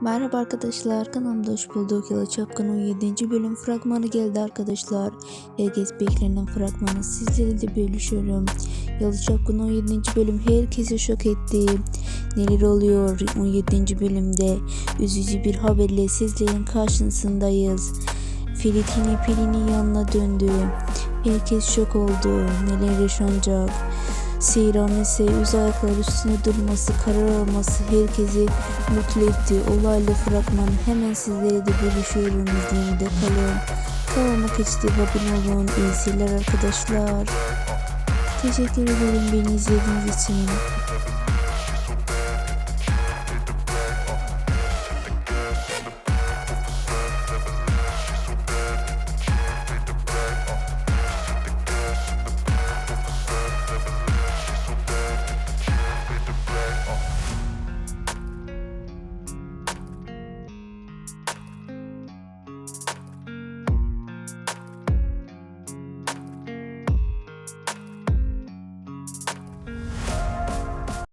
Merhaba arkadaşlar kanalımda hoş bulduk. Yalı Çapkın 17. bölüm fragmanı geldi arkadaşlar. Herkes beklenen fragmanı sizlerle de bölüşüyorum. Yalı Çapkın 17. bölüm herkesi şok etti. Neler oluyor 17. bölümde? Üzücü bir haberle sizlerin karşısındayız. Ferit yine Pelin'in yanına döndü. Herkes şok oldu. Neler yaşanacak? Seyran ise yüz ayaklar üstüne durması, karar alması herkesi mutlu etti. Olaylı fragmanı hemen sizlere de bölüşüyorum. İzlemede kalın. Kanalıma geçti abone olun. İyi arkadaşlar. Teşekkür ederim beni izlediğiniz için.